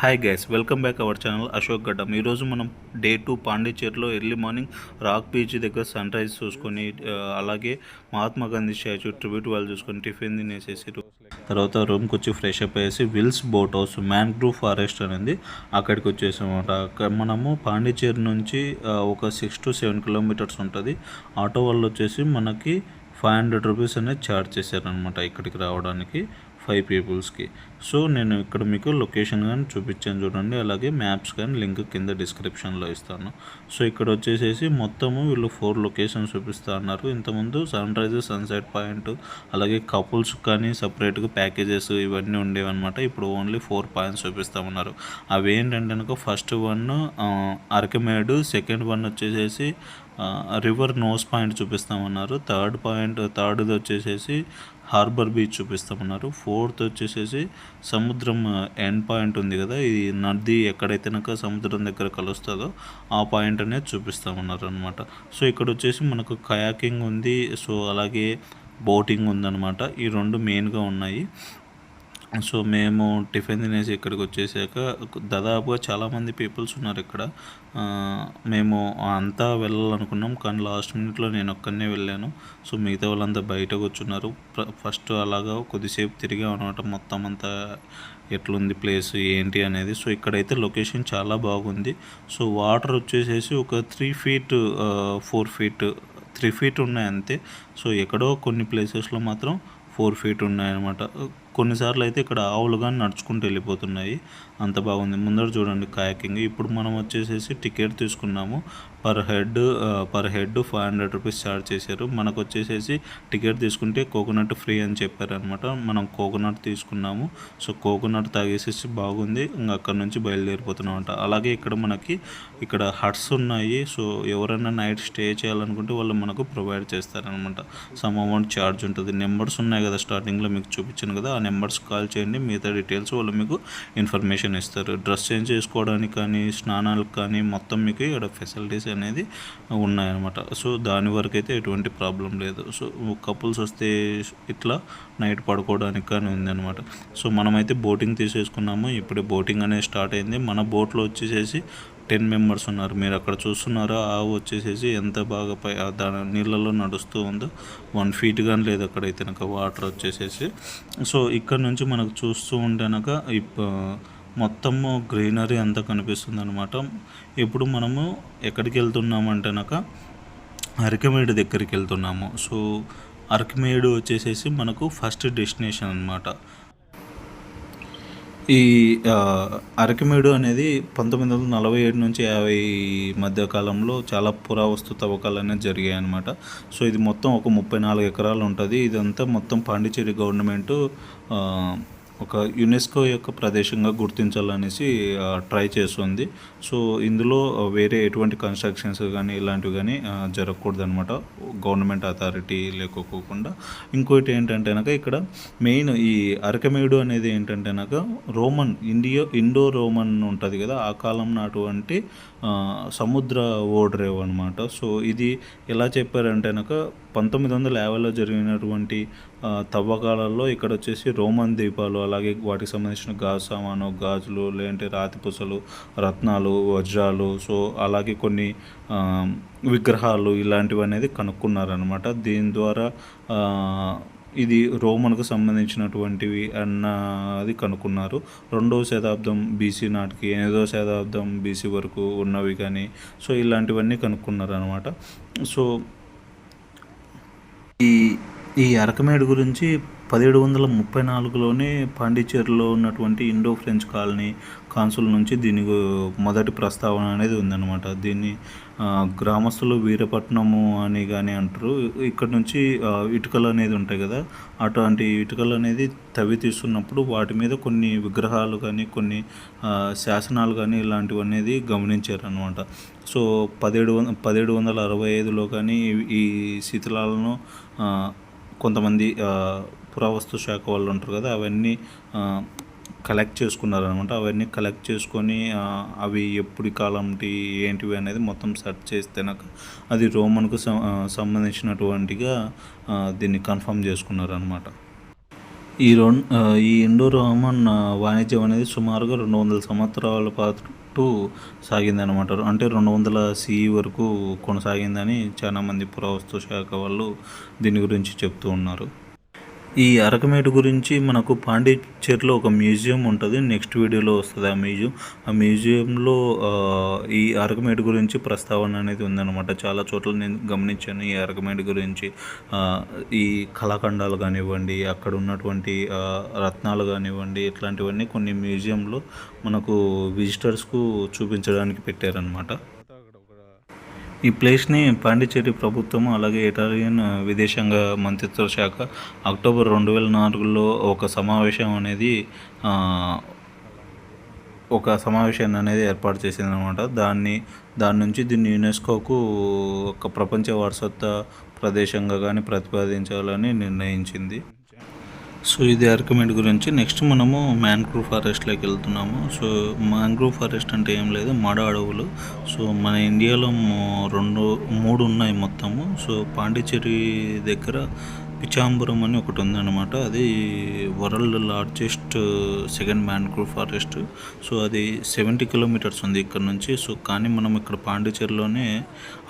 Hi guys welcome back our channel Ashok Gaddam ఈరోజు మనం day two పాండిచేరిలో early morning rock beach దగ్గర sun rise చూసుకొని అలాగే మహాత్మా గాంధీ స్టాచ్యూ ట్రిబ్యూట్ వాళ్ళు చూసుకొని టిఫిన్ తినేసేసి తర్వాత రూమ్కి వచ్చి ఫ్రెష్ అప్ అయ్యేసి wills boat house mangrove forest అనేది అక్కడికి వచ్చేసామన్నమాట. అక్కడ మనము పాండిచేరి నుంచి ఒక సిక్స్ టు సెవెన్ కిలోమీటర్స్ ఉంటుంది. ఆటో వాళ్ళు వచ్చేసి మనకి ఫైవ్ హండ్రెడ్ రూపీస్ అనేది ఛార్జ్ చేశారనమాట ఇక్కడికి రావడానికి. ఫైవ్ పీపుల్స్కి సో నేను ఇక్కడ మీకు లొకేషన్ కానీ చూపించాను చూడండి. అలాగే మ్యాప్స్ కానీ లింక్ కింద డిస్క్రిప్షన్లో ఇస్తాను. సో ఇక్కడ వచ్చేసేసి మొత్తము వీళ్ళు ఫోర్ లొకేషన్స్ చూపిస్తా అన్నారు. ఇంతకుముందు సన్ రైజ్ సన్సెట్ పాయింట్ అలాగే కపుల్స్ కానీ సపరేట్గా ప్యాకేజెస్ ఇవన్నీ ఉండేవన్నమాట. ఇప్పుడు ఓన్లీ ఫోర్ పాయింట్స్ చూపిస్తామన్నారు. అవి ఏంటంటే కనుక first one Arikamedu second one వచ్చేసేసి రివర్ నోస్ పాయింట్ చూపిస్తామన్నారు. థర్డ్ పాయింట్ థర్డ్ది వచ్చేసేసి హార్బర్ బీచ్ చూపిస్తామన్నారు. ఫోర్త్ వచ్చేసేసి సముద్రం ఎండ్ పాయింట్ ఉంది కదా ఈ నది ఎక్కడైతే కనుక సముద్రం దగ్గర కలుస్తుందో ఆ పాయింట్ అనేది చూపిస్తామన్నారు అనమాట సో ఇక్కడ వచ్చేసి మనకు కయాకింగ్ ఉంది సో అలాగే బోటింగ్ ఉందన్నమాట. ఈ రెండు మెయిన్గా ఉన్నాయి. సో మేము టిఫిన్ తినేసి ఇక్కడికి వచ్చేసాక దాదాపుగా చాలామంది పీపుల్స్ ఉన్నారు ఇక్కడ. మేము అంతా వెళ్ళాలనుకున్నాం కానీ లాస్ట్ మినిట్లో నేను ఒక్కనే వెళ్ళాను. సో మిగతా వాళ్ళంతా బయట కూర్చున్నారు. ఫస్ట్ అలాగా కొద్దిసేపు తిరిగా అనమాట మొత్తం అంతా ఎట్లుంది ప్లేస్ ఏంటి అనేది. సో ఇక్కడైతే లొకేషన్ చాలా బాగుంది. సో వాటర్ వచ్చేసేసి ఒక three feet four feet three feet ఉన్నాయి అంతే. సో ఎక్కడో కొన్ని ప్లేసెస్లో మాత్రం ఫోర్ ఫీట్ ఉన్నాయన్నమాట కొన్నిసార్లు అయితే ఇక్కడ ఆవులు కానీ నడుచుకుంటూ వెళ్ళిపోతున్నాయి. అంత బాగుంది. ముందర చూడండి కాయకింగ్. ఇప్పుడు మనం వచ్చేసేసి టికెట్ తీసుకున్నాము. Per head per head five hundred rupees charge చేశారు. మనకు వచ్చేసేసి టికెట్ తీసుకుంటే కోకోనట్ ఫ్రీ అని చెప్పారనమాట మనం కోకోనట్ తీసుకున్నాము. సో కోకోనట్ తాగేసేసి బాగుంది. ఇంకా అక్కడ నుంచి బయలుదేరిపోతున్నాం అంట అలాగే ఇక్కడ మనకి ఇక్కడ హట్స్ ఉన్నాయి. సో ఎవరైనా నైట్ స్టే చేయాలనుకుంటే వాళ్ళు మనకు ప్రొవైడ్ చేస్తారనమాట సమ్ అమౌంట్ ఛార్జ్ ఉంటుంది. నెంబర్స్ ఉన్నాయి కదా స్టార్టింగ్లో మీకు చూపించాను కదా. ఆ నెంబర్స్ కాల్ చేయండి. మిగతా డీటెయిల్స్ వాళ్ళు మీకు ఇన్ఫర్మేషన్ ఇస్తారు. డ్రెస్ చేంజ్ చేసుకోవడానికి కానీ స్నానాలకు కానీ మొత్తం మీకు ఇక్కడ ఫెసిలిటీస్ అనేది ఉన్నాయన్నమాట. సో దాని వరకు అయితే ఎటువంటి ప్రాబ్లం లేదు. సో కపుల్స్ వస్తే ఇట్లా నైట్ పడుకోవడానికి కానీ ఉందన్నమాట. సో మనమైతే బోటింగ్ తీసేసుకున్నాము. ఇప్పుడే బోటింగ్ అనేది స్టార్ట్ అయింది. మన బోట్లో వచ్చేసేసి టెన్ మెంబర్స్ ఉన్నారు. మీరు అక్కడ చూస్తున్నారా? ఆవు వచ్చేసేసి ఎంత బాగా పై ఆ దాని నీళ్ళలో నడుస్తూ ఉందో వన్ ఫీట్ కానీ లేదు అక్కడైతే నాకు వాటర్ వచ్చేసేసి. సో ఇక్కడ నుంచి మనకు చూస్తూ ఉంటేనక ఇప్ప మొత్తము గ్రీనరీ అంతా కనిపిస్తుంది అనమాట ఇప్పుడు మనము ఎక్కడికి వెళ్తున్నామంటేనక అరకమేడు దగ్గరికి వెళ్తున్నాము. సో అరకమేడు వచ్చేసేసి మనకు ఫస్ట్ డెస్టినేషన్ అనమాట ఈ ఆ, అరకిమేడు అనేది పంతొమ్మిది వందల నలభై ఏడు నుంచి యాభై మధ్య కాలంలో చాలా పురావస్తు తవ్వకాలు అనేది జరిగాయి అనమాట సో ఇది మొత్తం ఒక ముప్పై నాలుగు ఎకరాలు ఉంటుంది. ఇదంతా మొత్తం పాండిచేరి గవర్నమెంట్ ఒక యునెస్కో యొక్క ప్రదేశంగా గుర్తించాలనేసి ట్రై చేస్తుంది. సో ఇందులో వేరే ఎటువంటి కన్స్ట్రక్షన్స్ కానీ ఇలాంటివి కానీ జరగకూడదనమాట జరగకూడదు అనమాట గవర్నమెంట్ అథారిటీ లేకోకుండా ఇంకోటి ఏంటంటే ఇక్కడ మెయిన్ ఈ అరకమేడు అనేది ఏంటంటే రోమన్ ఇండియో ఇండో రోమన్ ఉంటుంది కదా ఆ కాలం నాటువంటి సముద్ర ఓడరేవు అనమాట సో ఇది ఎలా చెప్పారంటే పంతొమ్మిది వందల యాభైలో జరిగినటువంటి తవ్వకాలలో ఇక్కడ వచ్చేసి రోమన్ దీపాలు అలాగే వాటికి సంబంధించిన గాజు సామాను గాజులు లేదంటే రాతిపూసలు రత్నాలు వజ్రాలు సో అలాగే కొన్ని విగ్రహాలు ఇలాంటివి అనేది కనుక్కున్నారనమాట దీని ద్వారా ఇది రోమన్కు సంబంధించినటువంటివి అన్నది కనుక్కున్నారు. రెండవ శతాబ్దం బీసీ నాటికి ఎనిమిదవ శతాబ్దం బీసీ వరకు ఉన్నవి కానీ సో ఇలాంటివన్నీ కనుక్కున్నారు అనమాట సో ఈ ఈ అరకమేడు గురించి పదిహేడు వందల ముప్పై నాలుగులోనే పాండిచేరిలో ఉన్నటువంటి ఇండో ఫ్రెంచ్ కాలనీ కాన్సుల్ నుంచి దీని మొదటి ప్రస్తావన అనేది ఉందన్నమాట. దీన్ని గ్రామస్తులు వీరపట్నము అని కానీ అంటారు. ఇక్కడ నుంచి ఇటుకలు అనేది ఉంటాయి కదా అటువంటి ఇటుకలు అనేది తవ్వి తీస్తున్నప్పుడు వాటి మీద కొన్ని విగ్రహాలు కానీ కొన్ని శాసనాలు కానీ ఇలాంటివి అనేది గమనించారనమాట సో పదిహేడు వంద పదిహేడు వందల అరవై ఐదులో కానీ ఈ- శిథిలాలను కొంతమంది పురావస్తు శాఖ వాళ్ళు ఉంటారు కదా అవన్నీ కలెక్ట్ చేసుకున్నారనమాట అవన్నీ కలెక్ట్ చేసుకొని అవి ఎప్పుడు కాలంటి ఏంటివి అనేది మొత్తం సెర్చ్ చేస్తేనాక అది రోమన్కు సంబంధించినటువంటిగా దీన్ని కన్ఫర్మ్ చేసుకున్నారనమాట ఈ రెండు ఈ ఇండో రోమన్ వాణిజ్యం అనేది సుమారుగా రెండు వందల సంవత్సరాల పాటు సాగిందనమాట అంటే రెండు వందల సిఈ వరకు కొనసాగిందని చాలామంది పురావస్తు శాఖ వాళ్ళు దీని గురించి చెప్తూ ఉన్నారు. ఈ అరకమేటు గురించి మనకు పాండిచ్చేరిలో ఒక మ్యూజియం ఉంటుంది. నెక్స్ట్ వీడియోలో వస్తుంది ఆ మ్యూజియం. ఆ మ్యూజియంలో ఈ అరకమేటు గురించి ప్రస్తావన అనేది ఉందన్నమాట. చాలా చోట్ల నేను గమనించాను ఈ అరకమేటు గురించి. ఈ కళాఖండాలు కానివ్వండి అక్కడ ఉన్నటువంటి రత్నాలు కానివ్వండి ఇట్లాంటివన్నీ కొన్ని మ్యూజియంలో మనకు విజిటర్స్కు చూపించడానికి పెట్టారనమాట ఈ ప్లేస్ని పాండిచ్చేరి ప్రభుత్వం అలాగే ఇటాలియన్ విదేశాంగ మంత్రిత్వ శాఖ అక్టోబర్ రెండు వేల నాలుగులో ఒక సమావేశం అనేది ఒక సమావేశాన్ని అనేది ఏర్పాటు చేసిందనమాట దాన్ని దాని నుంచి దీన్ని యునెస్కోకు ఒక ప్రపంచ వారసత్వ ప్రదేశంగా కానీ ప్రతిపాదించాలని నిర్ణయించింది. సో ఇది ఆర్కమెంట్ గురించి. నెక్స్ట్ మనము మ్యాంగ్రూవ్ ఫారెస్ట్లోకి వెళ్తున్నాము. సో మ్యాంగ్రూవ్ ఫారెస్ట్ అంటే ఏం లేదు మడ అడవులు. సో మన ఇండియాలో రెండు మూడు ఉన్నాయి మొత్తము. సో పాండిచ్చేరి దగ్గర పిచాంబరం అని ఒకటి ఉందన్నమాట. అది world largest second mangrove forest so అది సెవెంటీ కిలోమీటర్స్ ఉంది ఇక్కడ నుంచి. సో కానీ మనం ఇక్కడ పాండిచేరిలోనే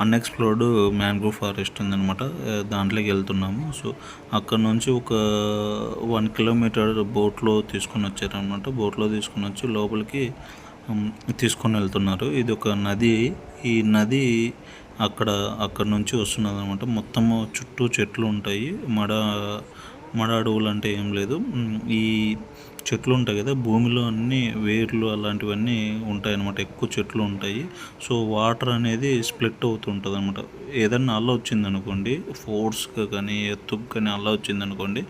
అన్ఎక్స్ప్లోర్డ్ మ్యాన్గ్రూవ్ ఫారెస్ట్ ఉందన్నమాట. దాంట్లోకి వెళ్తున్నాము. సో అక్కడ నుంచి ఒక వన్ కిలోమీటర్ బోట్లో తీసుకొని వచ్చారనమాట బోట్లో తీసుకొని వచ్చి లోపలికి తీసుకొని వెళ్తున్నారు. ఇది ఒక నది. ఈ నది అక్కడ అక్కడ నుంచి వస్తున్నది అనమాట మొత్తము చుట్టూ చెట్లు ఉంటాయి. మడ మడ అడవులు అంటే ఏం లేదు. ఈ చెట్లు ఉంటాయి కదా భూమిలో అన్ని వేర్లు అలాంటివన్నీ ఉంటాయన్నమాట ఎక్కువ చెట్లు ఉంటాయి. సో వాటర్ అనేది స్ప్లిట్ అవుతుంటుంది అనమాట ఏదన్నా అల్ల వచ్చింది అనుకోండి ఫోర్స్గా కానీ ఎత్తుకు కానీ అల్ల వచ్చింది అనుకోండి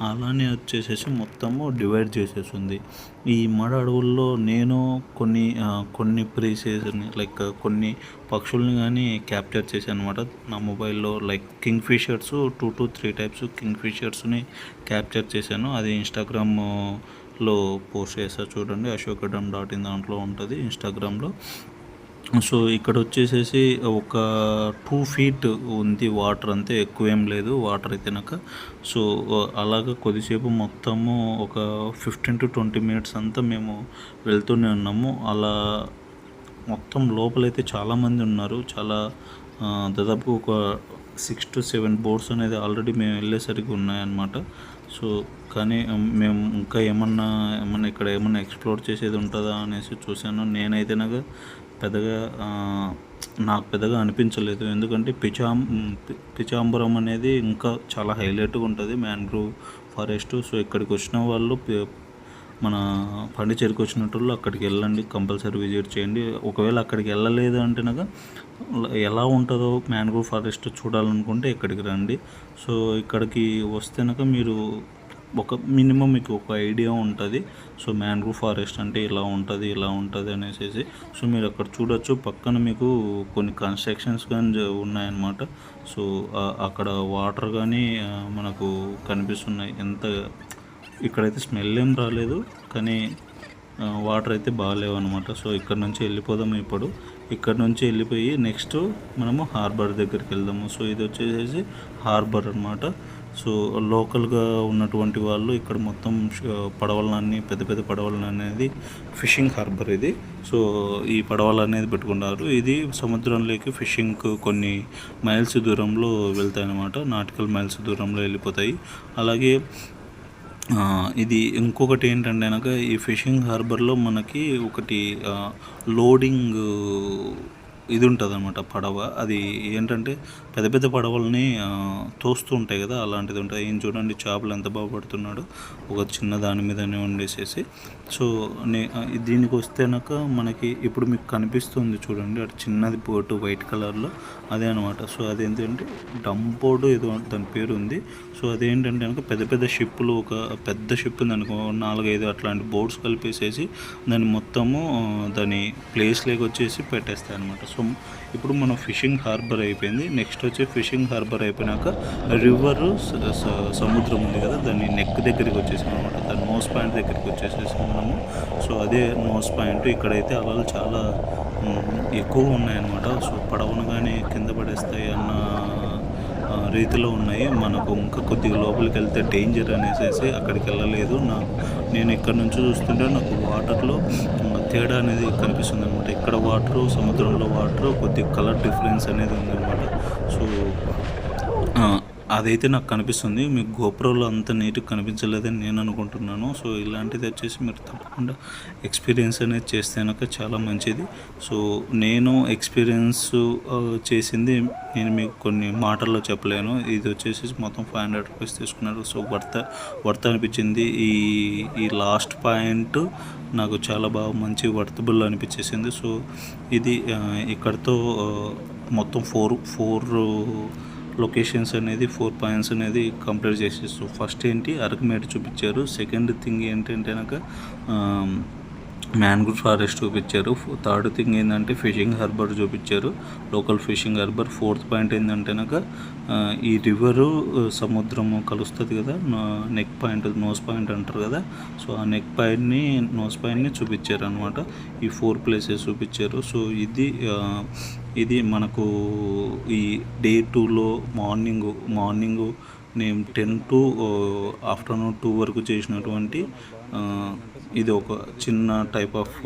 అలానే వచ్చేసేసి మొత్తము డివైడ్ చేసేసింది ఈ మడ అడవుల్లో నేను కొన్ని కొన్ని ప్రీసెస్ని లైక్ కొన్ని పక్షుల్ని కానీ క్యాప్చర్ చేశాను అనమాట నా మొబైల్లో like kingfishers two to three types king ఫిషర్స్ని capture చేశాను. అది లో పోస్ట్ చేశారు చూడండి అశోక్ డమ్ డాట్ ఇన్ దాంట్లో ఉంటుంది ఇన్స్టాగ్రామ్లో సో ఇక్కడ వచ్చేసేసి ఒక టూ ఫీట్ ఉంది వాటర్ అంతే ఎక్కువ ఏం లేదు వాటర్ తినక. సో అలాగ కొద్దిసేపు మొత్తము ఒక ఫిఫ్టీన్ టు ట్వంటీ మినిట్స్ అంతా మేము వెళ్తూనే ఉన్నాము. అలా మొత్తం లోపలైతే చాలామంది ఉన్నారు. చాలా దాదాపు ఒక సిక్స్ టు సెవెన్ బోర్డ్స్ అనేది ఆల్రెడీ మేము వెళ్ళేసరికి ఉన్నాయన్నమాట. సో కానీ మేము ఇంకా ఏమన్నా ఏమన్నా ఇక్కడ ఏమన్నా ఎక్స్ప్లోర్ చేసేది ఉంటుందా అనేసి చూశాను. నేనైతే నాకు పెద్దగా నాకు పెద్దగా అనిపించలేదు. ఎందుకంటే పిచాం పిచాంబరం అనేది ఇంకా చాలా హైలైట్గా ఉంటుంది. Mangrove forest. సో ఇక్కడికి వచ్చిన వాళ్ళు మన పాండిచేరికి వచ్చినట్టు అక్కడికి వెళ్ళండి. కంపల్సరీ విజిట్ చేయండి. ఒకవేళ అక్కడికి వెళ్ళలేదు అంటే నక ఎలా ఉంటుందో మ్యాంగ్రూవ్ ఫారెస్ట్ చూడాలనుకుంటే ఇక్కడికి రండి. సో ఇక్కడికి వస్తేనక మీరు ఒక మినిమం మీకు ఒక ఐడియా ఉంటుంది. సో మ్యాంగ్రూవ్ ఫారెస్ట్ అంటే ఇలా ఉంటుంది ఇలా ఉంటుంది అనేసి సో మీరు అక్కడ చూడొచ్చు. పక్కన మీకు కొన్ని కన్స్ట్రక్షన్స్ కానీ ఉన్నాయన్నమాట. సో అక్కడ వాటర్ కానీ మనకు కనిపిస్తున్నాయి. ఎంత ఇక్కడైతే స్మెల్ ఏం రాలేదు కానీ వాటర్ అయితే బాగాలేవు అనమాట సో ఇక్కడ నుంచి వెళ్ళిపోదాం ఇప్పుడు. ఇక్కడ నుంచి వెళ్ళిపోయి నెక్స్ట్ మనము హార్బర్ దగ్గరికి వెళ్దాము. సో ఇది వచ్చేసేసి హార్బర్ అనమాట సో లోకల్గా ఉన్నటువంటి వాళ్ళు ఇక్కడ మొత్తం పడవలని పడవలన్నీ పెద్ద పెద్ద పడవలు అనేది ఫిషింగ్ హార్బర్ ఇది. సో ఈ పడవలు అనేది పెట్టుకున్నారు. ఇది సముద్రంలోకి ఫిషింగ్ కొన్ని మైల్స్ దూరంలో వెళ్తాయి అన్నమాట నాటికల్ మైల్స్ దూరంలో వెళ్ళిపోతాయి. అలాగే ఇది ఇంకొకటి ఏంటంటే కనుక ఈ ఫిషింగ్ హార్బర్లో మనకి ఒకటి లోడింగ్ ఇది ఉంటుంది అనమాట పడవ. అది ఏంటంటే పెద్ద పెద్ద పడవల్ని తోస్తూ ఉంటాయి కదా అలాంటిది ఉంటుంది. ఈయన చూడండి చేపలు ఎంత బాగుపడుతున్నాడు ఒక చిన్న దాని మీదనే వండేసేసి సో నే దీనికి వస్తేనాక మనకి ఇప్పుడు మీకు కనిపిస్తుంది చూడండి అటు చిన్నది బోటు వైట్ కలర్లో. అదే అనమాట సో అదేంటంటే డంపోర్డ్ ఏదో దాని పేరు ఉంది సో అదేంటంటే కనుక పెద్ద పెద్ద షిప్పులు ఒక పెద్ద షిప్ ఉంది అనుకో నాలుగైదు అట్లాంటి బోట్స్ కలిపేసేసి దాన్ని మొత్తము దాని దాని ప్లేస్లోకి వచ్చేసి పెట్టేస్తాయి అనమాట సో ఇప్పుడు మనం ఫిషింగ్ హార్బర్ అయిపోయింది. నెక్స్ట్ వచ్చి ఫిషింగ్ హార్బర్ అయిపోయినాక రివర్ సముద్రం ఉంది కదా దాన్ని నెక్ దగ్గరికి వచ్చేసాం అనమాట దాని నోస్ పాయింట్ దగ్గరికి వచ్చేసేసాం మనము. సో అదే నోస్ పాయింట్ ఇక్కడైతే అలలు చాలా ఎక్కువ ఉన్నాయన్నమాట. సో పడవను కానీ కింద పడేస్తాయి అన్న రీతిలో ఉన్నాయి. మనకు ఇంకా కొద్దిగా లోపలికి వెళ్తే డేంజర్ అనేసి అక్కడికి వెళ్ళలేదు. నా నేను ఇక్కడ నుంచి చూస్తుంటే నాకు వాటర్లో తేడా అనేది కనిపిస్తుంది అనమాట ఇక్కడ వాటరు సముద్రంలో వాటరు కొద్దిగా కలర్ డిఫరెన్స్ అనేది ఉందన్నమాట. సో ఆ, అదైతే నాకు కనిపిస్తుంది. మీకు గోప్రోలో అంత నీట్గా కనిపించలేదని నేను అనుకుంటున్నాను. సో ఇలాంటిది వచ్చేసి మీరు తప్పకుండా ఎక్స్పీరియన్స్ అనేది చేస్తే చాలా మంచిది. సో నేను ఎక్స్పీరియన్స్ చేసింది నేను మీకు కొన్ని మాటల్లో చెప్పలేను. ఇది వచ్చేసి మొత్తం ఫైవ్ హండ్రెడ్ రూపీస్ తీసుకున్నారు. సో వర్త వర్త్ అనిపించింది. ఈ ఈ లాస్ట్ పాయింట్ నాకు చాలా బాగా మంచి వర్తబుల్ అనిపించేసింది. సో ఇది ఇక్కడతో ఇక్కడితో మొత్తం ఫోర్ ఫోర్ లొకేషన్స్ అనేది ఫోర్ పాయింట్స్ అనేది కంప్లీట్ చేసేస్తూ. ఫస్ట్ ఏంటి అరకుమేట చూపించారు. సెకండ్ థింగ్ ఏంటంటే అనక మ్యాంగ్రూవ్ ఫారెస్ట్ చూపించారు. థర్డ్ థింగ్ ఏంటంటే ఫిషింగ్ హార్బర్ చూపించారు. Local fishing harbour. Fourth point ఏంటంటే కనుక ఈ రివరు సముద్రము కలుస్తుంది కదా నెక్ పాయింట్ నోస్ పాయింట్ అంటారు కదా. సో ఆ నెక్ పాయింట్ని నోస్ పాయింట్ని చూపించారు అనమాట ఈ ఫోర్ ప్లేసెస్ చూపించారు. సో ఇది ఇది మనకు ఈ డే టూలో మార్నింగ్ మార్నింగ్ నేను టెన్ టు ఆఫ్టర్నూన్ టూ వరకు చేసినటువంటి ఇది ఒక చిన్న టైప్ ఆఫ్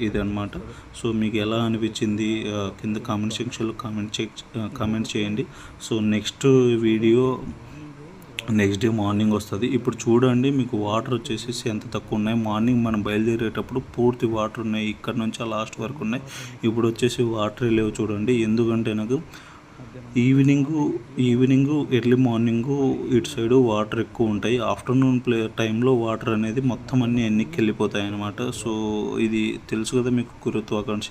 ఇది అనమాట సో మీకు ఎలా అనిపించింది కింద కామెంట్ సెక్షన్లో కామెంట్ చెక్ కామెంట్ చేయండి. So next video next day morning వస్తుంది. ఇప్పుడు చూడండి మీకు వాటర్ వచ్చేసి ఎంత తక్కువ ఉన్నాయి మార్నింగ్ మనం బయలుదేరేటప్పుడు పూర్తి వాటర్ ఉన్నాయి. ఇక్కడ నుంచి లాస్ట్ వరకు ఉన్నాయి. ఇప్పుడు వచ్చేసి వాటర్ లేవు చూడండి. ఎందుకంటే నాకు ఈవినింగ్ ఈవినింగ్ ఎర్లీ మార్నింగ్ ఇటు సైడ్ వాటర్ ఎక్కువ ఉంటాయి. ఆఫ్టర్నూన్ ప్లే టైంలో వాటర్ అనేది మొత్తం అన్నీ ఎన్నికి వెళ్ళిపోతాయి అనమాట సో ఇది తెలుసు కదా మీకు గురుత్వాకర్షణ